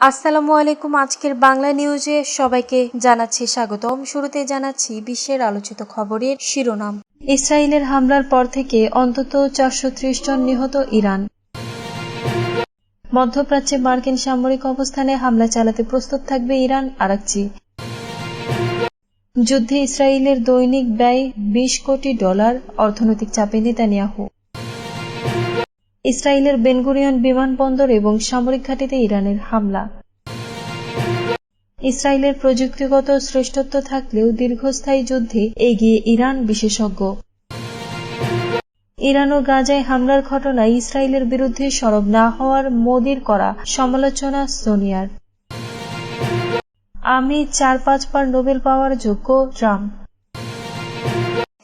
আসসালামু আলাইকুম। আজকের বাংলা নিউজে সবাইকে জানাচ্ছি স্বাগতম। শুরুতে জানাচ্ছি বিশ্বের আলোচিত খবরের শিরোনাম। ইসরায়েলের হামলার পর থেকে অন্তত চারশো ত্রিশ জন নিহত ইরান। মধ্যপ্রাচ্যে মার্কিন সামরিক অবস্থানে হামলা চালাতে প্রস্তুত থাকবে ইরান, আরাকচি। যুদ্ধে ইসরায়েলের দৈনিক ব্যয় বিশ কোটি ডলার, অর্থনৈতিক চাপে নেতানিয়াহু। ইসরায়েলের বেনগুরিয়ন বিমানবন্দর এবং সামরিক ঘাঁটিতে ইরানের হামলা। ইসরায়েলের প্রযুক্তিগত শ্রেষ্ঠত্ব থাকলেও দীর্ঘস্থায়ী যুদ্ধে এগিয়ে ইরান বিশেষজ্ঞ। ইরান ও গাজায় হামলার ঘটনায় ইসরায়েলের বিরুদ্ধে সরব না হওয়ার মোদির করা সমালোচনা সোনিয়ার। আমি চার পাঁচবার নোবেল পাওয়ার যোগ্য ট্রাম্প।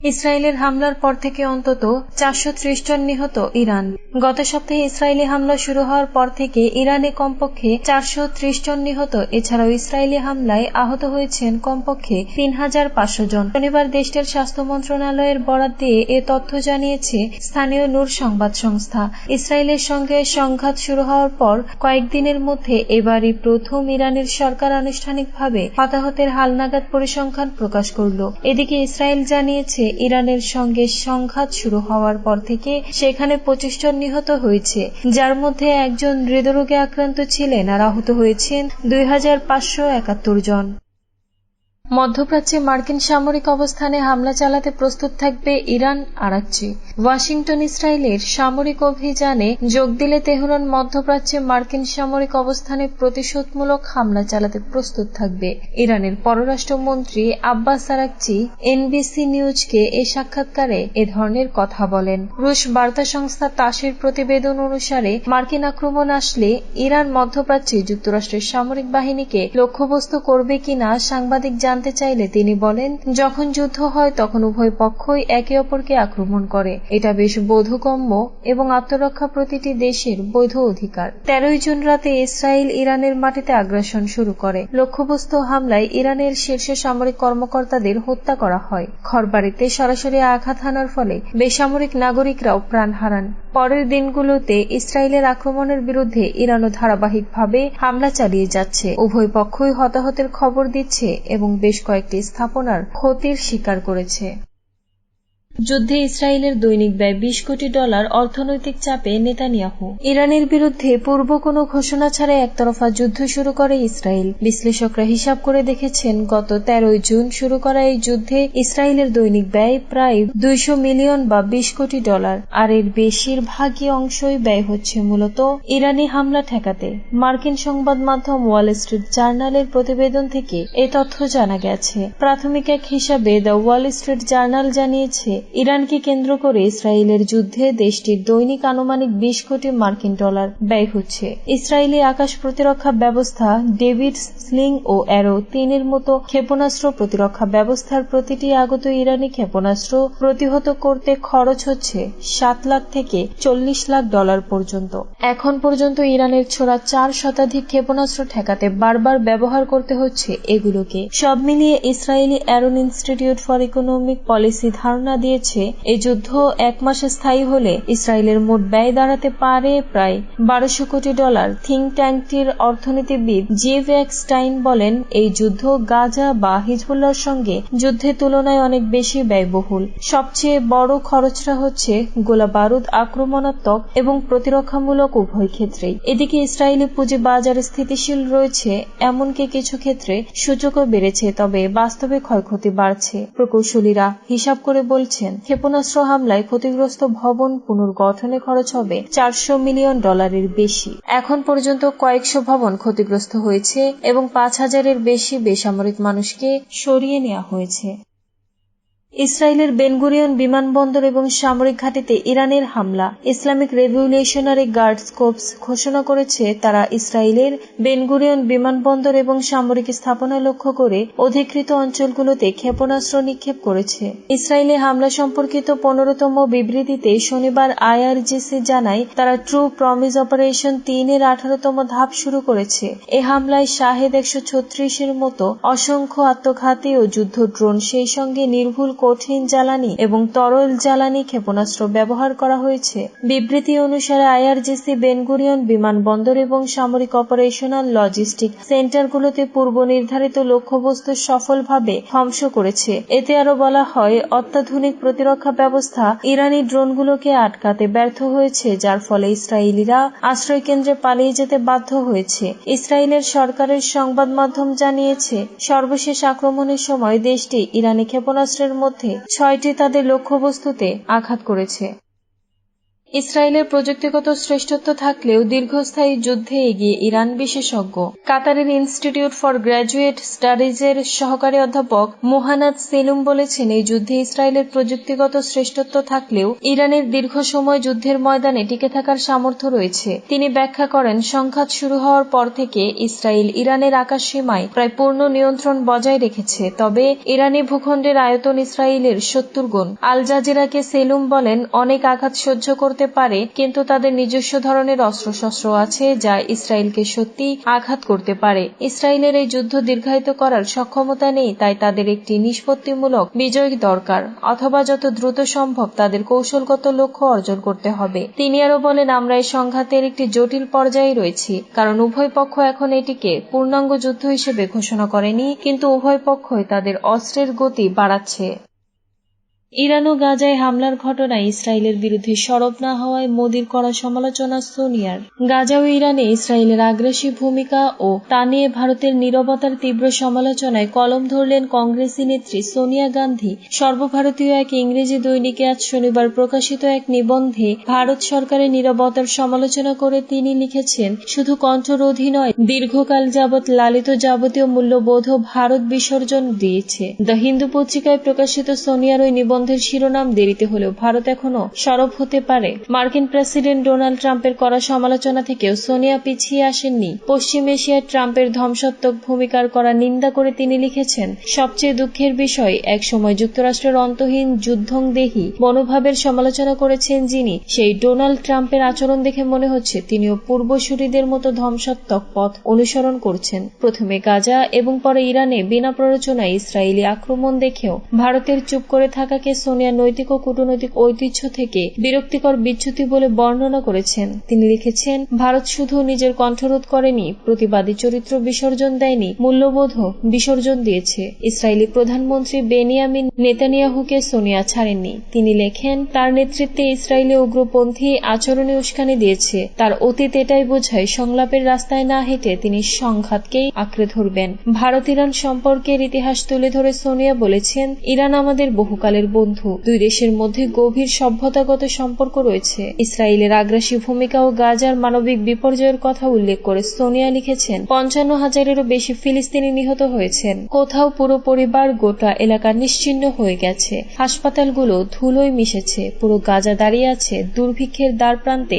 ইসরায়েলের হামলার পর থেকে অন্তত চারশো জন নিহত ইরান। গত সপ্তাহে ইসরায়েলি হামলা শুরু হওয়ার পর থেকে ইরানে কমপক্ষে চারশো জন নিহত। এছাড়াও ইসরায়েলি হামলায় আহত হয়েছেন কমপক্ষে তিন হাজার পাঁচশো জন। শনিবার দেশটির স্বাস্থ্য মন্ত্রণালয়ের বরাদ দিয়ে এ তথ্য জানিয়েছে স্থানীয় নূর সংবাদ সংস্থা। ইসরায়েলের সঙ্গে সংঘাত শুরু হওয়ার পর কয়েকদিনের মধ্যে এবারই প্রথম ইরানের সরকার আনুষ্ঠানিকভাবে হতাহতের হালনাগাদ পরিসংখ্যান প্রকাশ করল। এদিকে ইসরায়েল জানিয়েছে ইরানের সঙ্গে সংঘাত শুরু হওয়ার পর থেকে সেখানে পঁচিশ জন নিহত হয়েছে, যার মধ্যে একজন হৃদরোগে আক্রান্ত ছিলেন আর আহত হয়েছেন দুই হাজার পাঁচশো একাত্তর জন। মধ্যপ্রাচ্যে মার্কিন সামরিক অবস্থানে হামলা চালাতে প্রস্তুত থাকবে ইরান আরাকচি ওয়াশিংটন ইসরায়েলের সামরিক অভিযানে যোগ দিলে তেহরান মধ্যপ্রাচ্যে মার্কিন সামরিক অবস্থানে প্রতিশোধমূলক হামলা চালাতে প্রস্তুত থাকবে। ইরানের পররাষ্ট্রমন্ত্রী আব্বাস আরাকচি এনবিসি নিউজকে এ সাক্ষাৎকারে এ ধরনের কথা বলেন। রুশ বার্তা সংস্থা তাসের প্রতিবেদন অনুসারে, মার্কিন আক্রমণ আসলে ইরান মধ্যপ্রাচ্যে যুক্তরাষ্ট্রের সামরিক বাহিনীকে লক্ষ্যবস্তু করবে কিনা সাংবাদিক জানতে চাইলে তিনি বলেন, যখন যুদ্ধ হয়, তখন উভয় পক্ষই একে অপরকে আক্রমণ করে। এটা বেশ বোধগম্য এবং আত্মরক্ষা প্রতিটি দেশের বৈধ অধিকার। তেরোই জুন রাতে ইসরায়েল ইরানের মাটিতে আগ্রাসন শুরু করে। লক্ষ্যবস্তু হামলায় ইরানের শীর্ষ সামরিক কর্মকর্তাদের হত্যা করা হয়। ঘরবাড়িতে সরাসরি আঘাত হানার ফলে বেসামরিক নাগরিকরাও প্রাণ হারান। পরের দিনগুলোতে ইসরায়েলের আক্রমণের বিরুদ্ধে ইরানও ধারাবাহিকভাবে হামলা চালিয়ে যাচ্ছে। উভয় পক্ষই হতাহতের খবর দিচ্ছে এবং বেশ কয়েকটি স্থাপনার ক্ষতির শিকার করেছে। যুদ্ধে ইসরায়েলের দৈনিক ব্যয় বিশ কোটি ডলার অর্থনৈতিক চাপে নেতানিয়াহু। ইরানের বিরুদ্ধে পূর্ব কোনো ঘোষণা ছাড়াই একতরফা যুদ্ধ শুরু করে ইসরায়েল। বিশ্লেষকরা হিসাব করে দেখেছেন, গত তেরোই জুন শুরু করা এই যুদ্ধে ইসরায়েলের দৈনিক ব্যয় প্রায় দুইশো মিলিয়ন বা বিশ কোটি ডলার। আর এর বেশিরভাগই অংশই ব্যয় হচ্ছে মূলত ইরানি হামলা ঠেকাতে। মার্কিন সংবাদ মাধ্যম ওয়াল স্ট্রিট জার্নালের প্রতিবেদন থেকে এ তথ্য জানা গেছে। প্রাথমিক এক হিসাবে দ্য ওয়াল স্ট্রিট জার্নাল জানিয়েছে ইরানকে কেন্দ্র করে ইসরায়েলের যুদ্ধে দেশটির দৈনিক আনুমানিক বিশ কোটি মার্কিন ডলার ব্যয় হচ্ছে। ইসরায়েলি আকাশ প্রতিরক্ষা ব্যবস্থা ডেভিড স্লিং ও অ্যারো তিনের মতো ক্ষেপণাস্ত্র প্রতিরক্ষা ব্যবস্থার প্রতিটি আগত ইরানি ক্ষেপণাস্ত্র প্রতিহত করতে খরচ হচ্ছে সাত লাখ থেকে চল্লিশ লাখ ডলার পর্যন্ত। এখন পর্যন্ত ইরানের ছোড়া চার শতাধিক ক্ষেপণাস্ত্র ঠেকাতে বারবার ব্যবহার করতে হচ্ছে এগুলোকে। সব মিলিয়ে Israeli Aaron institute for economic policy ধারণা দিয়ে দিয়েছে এই যুদ্ধ এক মাসে স্থায়ী হলে ইসরায়েলের মোট ব্যয় দাঁড়াতে পারে প্রায় বারোশো কোটি ডলার। থিঙ্ক ট্যাঙ্কটির অর্থনীতিবিদ জিভ স্টাইন বলেন, এই যুদ্ধ গাজা বা হিজবুল্লার সঙ্গে যুদ্ধের তুলনায় অনেক বেশি ব্যয়বহুল। সবচেয়ে বড় খরচটা হচ্ছে গোলা বারুদ আক্রমণাত্মক এবং প্রতিরক্ষামূলক উভয় ক্ষেত্রেই। এদিকে ইসরায়েলি পুঁজি বাজার স্থিতিশীল রয়েছে, এমনকি কিছু ক্ষেত্রে সূচকও বেড়েছে, তবে বাস্তবে ক্ষয়ক্ষতি বাড়ছে। প্রকৌশলীরা হিসাব করে বলছেন ক্ষেপণাস্ত্র হামলায় ক্ষতিগ্রস্ত ভবন পুনর্গঠনে খরচ হবে চারশো মিলিয়ন ডলারের বেশি। এখন পর্যন্ত কয়েকশো ভবন ক্ষতিগ্রস্ত হয়েছে এবং পাঁচ হাজারের বেশি বেসামরিক মানুষকে সরিয়ে নেওয়া হয়েছে। ইসরায়েলের বেনগুরিয়ন বিমানবন্দর এবং সামরিক ঘাঁটিতে ইরানের হামলা। ইসলামিক রেভলিউশনারি গার্ডস কোপস ঘোষণা করেছে, তারা ইসরায়েলের বেনগুরিয়ন বিমানবন্দর এবং সামরিক স্থাপনা লক্ষ্য করে অধিকৃত অঞ্চলগুলোতে ক্ষেপণাস্ত্র নিক্ষেপ করেছে। ইসরায়েলে হামলা সম্পর্কিত পনেরোতম বিবৃতিতে শনিবার আইআরজিসি জানায়, তারা ট্রু প্রমিস অপারেশন তিনের আঠারোতম ধাপ শুরু করেছে। এ হামলায় শাহেদ একশো ছত্রিশের মতো অসংখ্য আত্মঘাতী ও যুদ্ধ ড্রোন সেই সঙ্গে নির্ভুল কঠিন জ্বালানি এবং তরল জ্বালানি ক্ষেপণাস্ত্র ব্যবহার করা হয়েছে। বিবৃতি অনুসারে আইআরজিসি, বেনগুরিয়ন বিমানবন্দর এবং সামরিক অপারেশনাল লজিস্টিক সেন্টারগুলোতে পূর্ব নির্ধারিত লক্ষ্যবস্তু সফলভাবে ধ্বংস করেছে। এতে আরও বলা হয়, অত্যাধুনিক প্রতিরক্ষা ব্যবস্থা ইরানি ড্রোনগুলোকে আটকাতে ব্যর্থ হয়েছে, যার ফলে ইসরায়েলিরা আশ্রয় কেন্দ্রে পালিয়ে যেতে বাধ্য হয়েছে। ইসরায়েলের সরকারের সংবাদ মাধ্যম জানিয়েছে, সর্বশেষ আক্রমণের সময় দেশটি ইরানি ক্ষেপণাস্ত্রের মধ্যে ছয়টি তাদের লক্ষ্যবস্তুতে আঘাত করেছে। ইসরায়েলের প্রযুক্তিগত শ্রেষ্ঠত্ব থাকলেও দীর্ঘস্থায়ী যুদ্ধে এগিয়ে ইরান বিশেষজ্ঞ। কাতারের ইনস্টিটিউট ফর গ্র্যাজুয়েট স্টাডিজের সহকারী অধ্যাপক মোহানাদ সেলুম বলেছেন, এই যুদ্ধে ইসরায়েলের প্রযুক্তিগত শ্রেষ্ঠত্ব থাকলেও ইরানের দীর্ঘ সময় যুদ্ধের ময়দানে টিকে থাকার সামর্থ্য রয়েছে। তিনি ব্যাখ্যা করেন, সংঘাত শুরু হওয়ার পর থেকে ইসরায়েল ইরানের আকাশ সীমায় প্রায় পূর্ণ নিয়ন্ত্রণ বজায় রেখেছে, তবে ইরানি ভূখণ্ডের আয়তন ইসরায়েলের সত্তর গুণ। আল জাজিরাকে সেলুম বলেন, অনেক আঘাত সহ্য করতে পারে, কিন্তু তাদের নিজস্ব ধরনের অস্ত্রশস্ত্র আছে যা ইসরায়েলকে সত্যি আঘাত করতে পারে। ইসরায়েলের এই যুদ্ধ দীর্ঘায়িত করার সক্ষমতা নেই, তাই তাদের একটি নিষ্পত্তিমূলক বিজয় দরকার, অথবা যত দ্রুত সম্ভব তাদের কৌশলগত লক্ষ্য অর্জন করতে হবে। তিনি আরও বলেন, আমরা এই সংঘাতের একটি জটিল পর্যায়ে রয়েছি, কারণ উভয় পক্ষ এখন এটিকে পূর্ণাঙ্গ যুদ্ধ হিসেবে ঘোষণা করেনি, কিন্তু উভয় পক্ষই তাদের অস্ত্রের গতি বাড়াচ্ছে। ইরান ও গাজায় হামলার ঘটনায় ইসরায়েলের বিরুদ্ধে সরব না হওয়ায় মোদির করা সমালোচনা সোনিয়ার। গাজা ও ইরানে ইসরায়েলের আগ্রাসী ভূমিকা ও তা নিয়ে ভারতের নীরবতার তীব্র সমালোচনায় কলম ধরলেন কংগ্রেসি নেত্রী সোনিয়া গান্ধী। সর্বভারতীয় এক ইংরেজি দৈনিকে আজ শনিবার প্রকাশিত এক নিবন্ধে ভারত সরকারের নীরবতার সমালোচনা করে তিনি লিখেছেন, শুধু কণ্ঠরোধী নয়, দীর্ঘকাল যাবৎ লালিত যাবতীয় মূল্যবোধ ভারত বিসর্জন দিয়েছে। দ্য হিন্দু পত্রিকায় প্রকাশিত সোনিয়ার ওই নিবন্ধ নিবন্ধের শিরোনাম দেরিতে হলেও ভারত এখনও সরব হতে পারে। মার্কিন প্রেসিডেন্ট ডোনাল্ড ট্রাম্পের করা সমালোচনা থেকেও সোনিয়া পিছিয়ে আসেননি। পশ্চিম এশিয়ায় ট্রাম্পের ধ্বংসাত্মক ভূমিকার করা নিন্দা করে তিনি লিখেছেন, সবচেয়ে দুঃখের বিষয় এক সময় যুক্তরাষ্ট্রের অন্তহীন যুদ্ধংদেহী মনোভাবের সমালোচনা করেছেন যিনি। সেই ডোনাল্ড ট্রাম্পের আচরণ দেখে মনে হচ্ছে তিনিও পূর্বসূরীদের মতো ধ্বংসাত্মক পথ অনুসরণ করছেন। প্রথমে গাজা এবং পরে ইরানে বিনা প্ররোচনায় ইসরায়েলি আক্রমণ দেখেও ভারতের চুপ করে থাকাকে সোনিয়া নৈতিক ও কূটনৈতিক ঐতিহ্য থেকে বিরক্তিকর বিচ্যুতি বলে বর্ণনা করেছেন। তিনি লিখেছেন, ভারত শুধু নিজের কণ্ঠরোধ করেনি, প্রতিবাদী চরিত্র বিসর্জন দেয়নি, মূল্যবোধও বিসর্জন দিয়েছে। ইসরায়েলি প্রধানমন্ত্রী বেনিয়ামিন নেতানিয়াহুকে সোনিয়া ছাড়েননি। তিনি লেখেন, তার নেতৃত্বে ইসরায়েলি উগ্রপন্থী আচরণে উস্কানি দিয়েছে। তার অতীত এটাই বোঝায় সংলাপের রাস্তায় না হেঁটে তিনি সংঘাতকেই আঁকড়ে ধরবেন। ভারত ইরান সম্পর্কের ইতিহাস তুলে ধরে সোনিয়া বলেছেন, ইরান আমাদের বহুকালের বন্ধু। দুই দেশের মধ্যে গভীর সভ্যতাগত সম্পর্ক রয়েছে। ইসরায়েলের আগ্রাসী ভূমিকা ও গাজার মানবিক বিপর্যয়ের কথা উল্লেখ করে সোনিয়া লিখেছেন, পঞ্চান্ন হাজারেরও বেশি ফিলিস্তিনি নিহত হয়েছেন। কোথাও পুরো পরিবার গোটা এলাকা নিশ্চিন্ন হয়ে গেছে। হাসপাতালগুলো ধুলোয় মিশেছে। পুরো গাজা দাঁড়িয়ে আছে দুর্ভিক্ষের দ্বার প্রান্তে